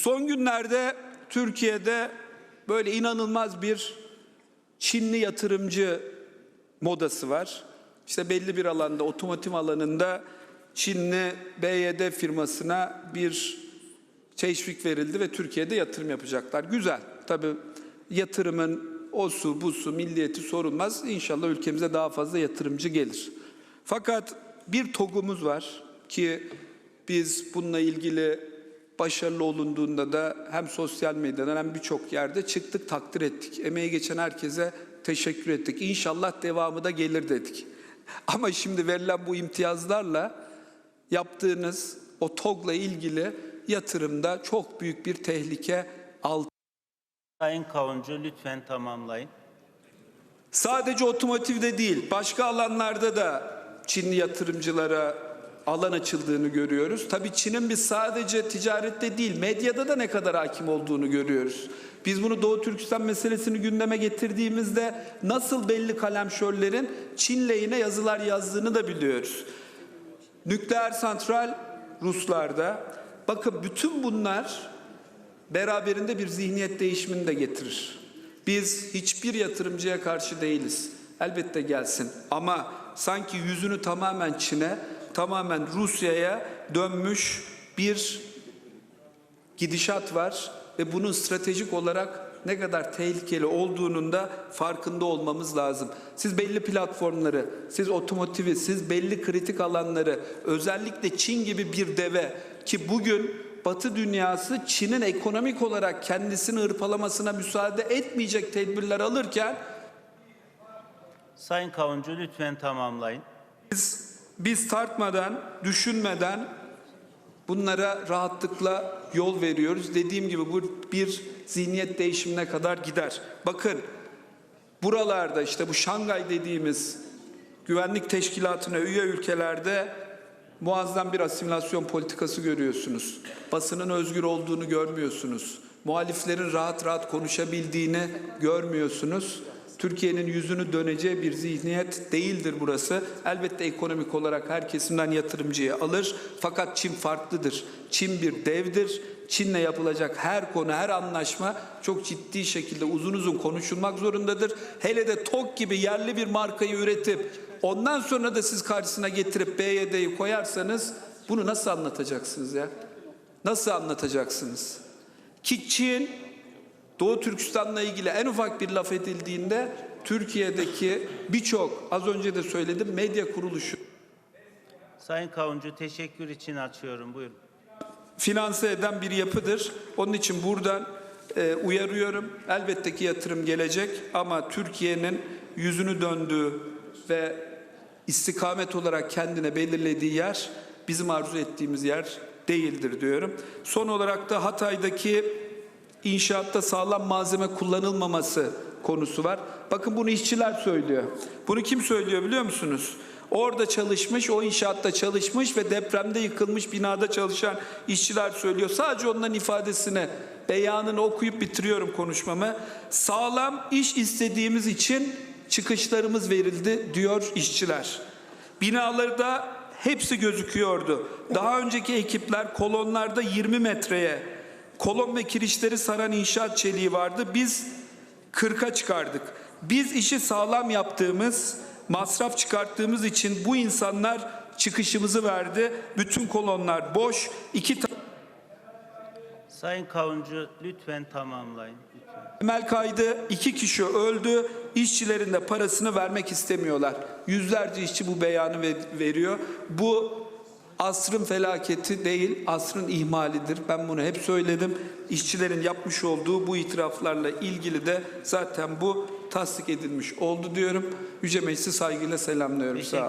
Son günlerde Türkiye'de böyle inanılmaz bir Çinli yatırımcı modası var. İşte belli bir alanda, otomotiv alanında Çinli BYD firmasına bir teşvik verildi ve Türkiye'de yatırım yapacaklar. Güzel. Tabii yatırımın o su, bu su, milliyeti sorulmaz. İnşallah ülkemize daha fazla yatırımcı gelir. Fakat bir TOG'umuz var ki biz bununla ilgili başarılı olunduğunda da hem sosyal medyadan hem birçok yerde çıktık takdir ettik. Emeği geçen herkese teşekkür ettik. İnşallah devamı da gelir dedik. Ama şimdi verilen bu imtiyazlarla yaptığınız o TOG'la ilgili yatırımda çok büyük bir tehlike altında. Sayın Kavuncu lütfen tamamlayın. Sadece otomotivde değil, başka alanlarda da Çinli yatırımcılara alan açıldığını görüyoruz. Tabii Çin'in biz sadece ticarette değil, medyada da ne kadar hakim olduğunu görüyoruz. Biz bunu Doğu Türkistan meselesini gündeme getirdiğimizde nasıl belli kalemşörlerin Çin lehine yazılar yazdığını da biliyoruz. Nükleer santral Ruslarda. Bakın bütün bunlar beraberinde bir zihniyet değişimini de getirir. Biz hiçbir yatırımcıya karşı değiliz. Elbette gelsin ama sanki yüzünü tamamen Çin'e, tamamen Rusya'ya dönmüş bir gidişat var ve bunun stratejik olarak ne kadar tehlikeli olduğunun da farkında olmamız lazım. Siz belli platformları, siz otomotivi, siz belli kritik alanları, özellikle Çin gibi bir deve ki bugün Batı dünyası Çin'in ekonomik olarak kendisini hırpalamasına müsaade etmeyecek tedbirler alırken Sayın Kavuncu lütfen tamamlayın. biz, biz tartmadan, düşünmeden bunlara rahatlıkla yol veriyoruz. Dediğim gibi bu bir zihniyet değişimine kadar gider. Bakın buralarda işte bu Şangay dediğimiz güvenlik teşkilatına üye ülkelerde muazzam bir asimilasyon politikası görüyorsunuz. Basının özgür olduğunu görmüyorsunuz. Muhaliflerin rahat rahat konuşabildiğini görmüyorsunuz. Türkiye'nin yüzünü döneceği bir zihniyet değildir burası. Elbette ekonomik olarak her kesimden yatırımcıyı alır. Fakat Çin farklıdır. Çin bir devdir. Çin'le yapılacak her konu, her anlaşma çok ciddi şekilde uzun uzun konuşulmak zorundadır. Hele de TOK gibi yerli bir markayı üretip ondan sonra da siz karşısına getirip BYD'yi koyarsanız bunu nasıl anlatacaksınız ya? Nasıl anlatacaksınız? Ki Çin Doğu Türkistan'la ilgili en ufak bir laf edildiğinde Türkiye'deki birçok az önce de söyledim medya kuruluşu Sayın Kavuncu teşekkür için açıyorum. Buyurun. finanse eden bir yapıdır. Onun için buradan e, uyarıyorum. Elbette ki yatırım gelecek ama Türkiye'nin yüzünü döndüğü ve istikamet olarak kendine belirlediği yer bizim arzu ettiğimiz yer değildir diyorum. Son olarak da Hatay'daki inşaatta sağlam malzeme kullanılmaması konusu var. Bakın bunu işçiler söylüyor. Bunu kim söylüyor biliyor musunuz? Orada çalışmış, o inşaatta çalışmış ve depremde yıkılmış binada çalışan işçiler söylüyor. Sadece onların ifadesini, beyanını okuyup bitiriyorum konuşmamı. Sağlam iş istediğimiz için çıkışlarımız verildi diyor işçiler. Binalarda hepsi gözüküyordu. Daha önceki ekipler kolonlarda 20 metreye kolon ve kirişleri saran inşaat çeliği vardı. Biz 40'a çıkardık. Biz işi sağlam yaptığımız, masraf çıkarttığımız için bu insanlar çıkışımızı verdi. Bütün kolonlar boş. İki Sayın Kavuncu lütfen tamamlayın. Lütfen. temel kaydı, iki kişi öldü. İşçilerin de parasını vermek istemiyorlar. Yüzlerce işçi bu beyanı ve- veriyor. Bu asrın felaketi değil, asrın ihmalidir. Ben bunu hep söyledim. İşçilerin yapmış olduğu bu itiraflarla ilgili de zaten bu tasdik edilmiş oldu diyorum. Yüce Meclisi saygıyla selamlıyorum. Sağ olun.